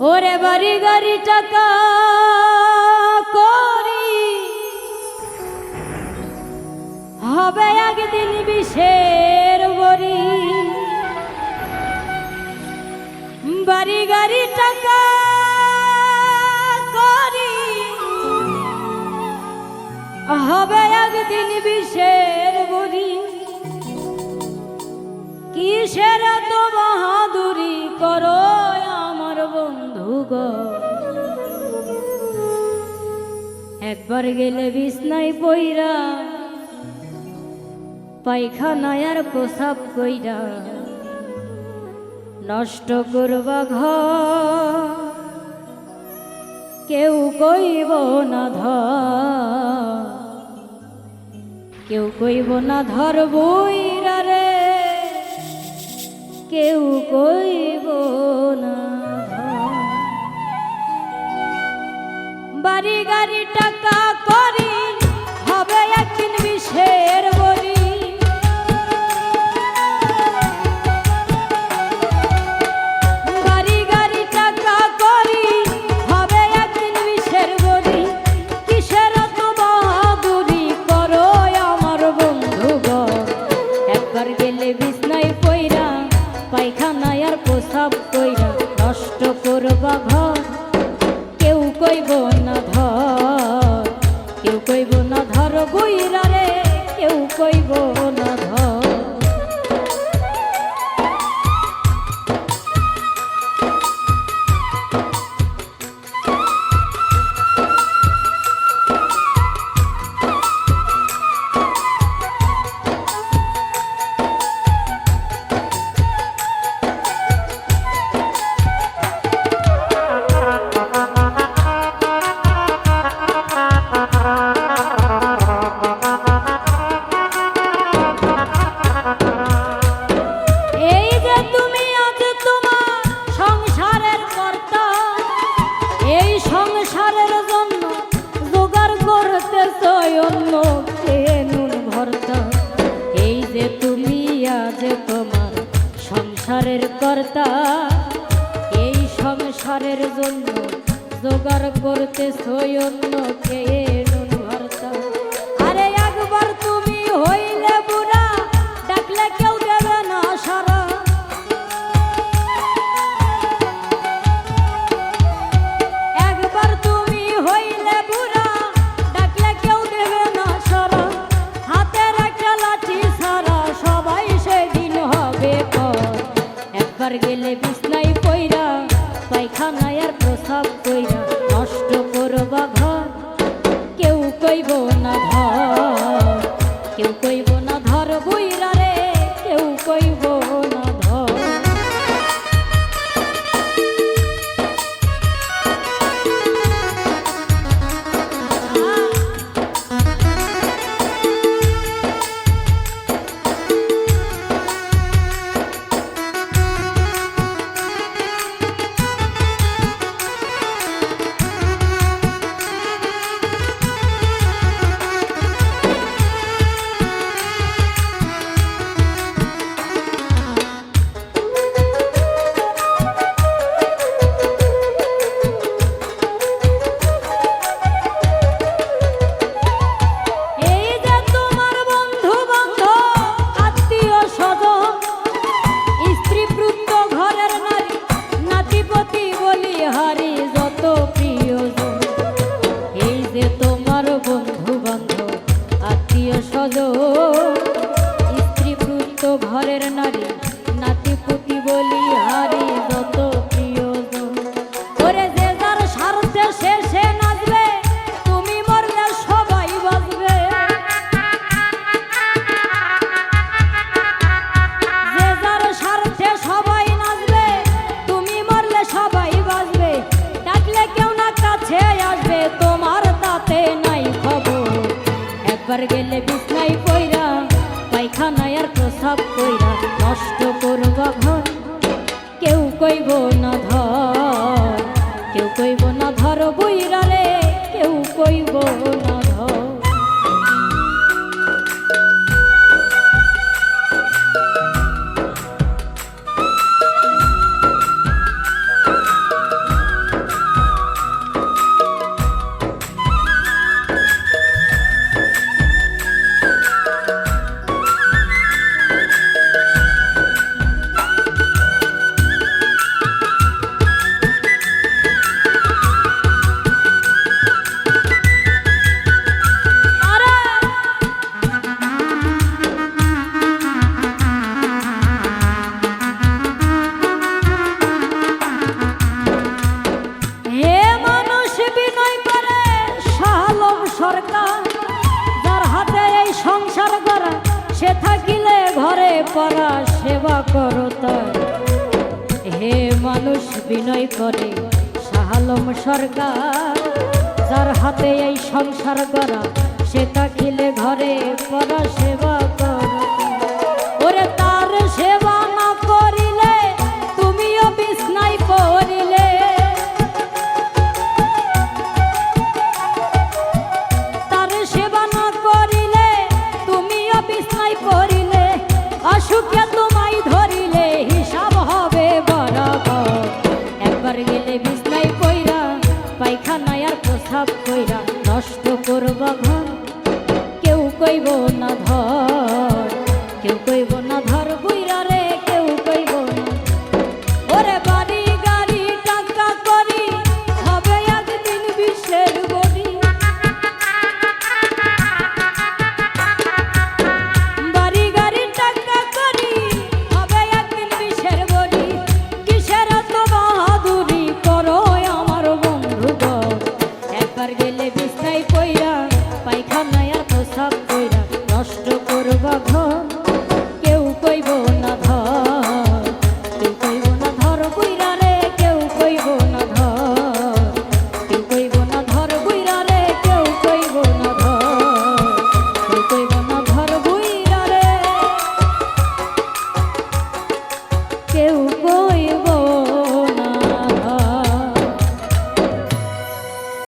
ওরে বাড়ি গাড়ি টাকা হবে একদিন বিষের বরি বাড়ি গাড়ি টাকা হবে একদিন বিষের বরি কিসের তো একবার গেলে বিছনাই পইরা, পায়খানায় আর প্রসাব কইরা নষ্ট করবা ঘর। কেউ কইব না ধর, কেউ কইব না ধর বইরা ধর বইরা রে কেউ কইব না ধর। সংসারের জন্য জোগাড় করতে অন্য নুন ভরতা। এই যে তুমি, আজ তোমার সংসারের কর্তা। এই সংসারের জন্য জোগাড় করতে অন্য কে গেলে বিছনাই পইরা, পায়খানায় আর প্রসাব কইরা, নষ্ট করবা ঘর। কেউ কইব না ঘর, কেউ কইব আত্মীয় স্বজন স্ত্রী পুত্র ঘরের নারী। একবার গেলে বিছনাই কইরা পায়খানায় আর প্রসাব কইরা পরা সেবা করো তার হে মানুষ বিনয় করে, শাহালম সরকার, যার হাতে এই সংসার করা সে তাকিলে ঘরে পরা সেবা করে। ওরে Rupiah talk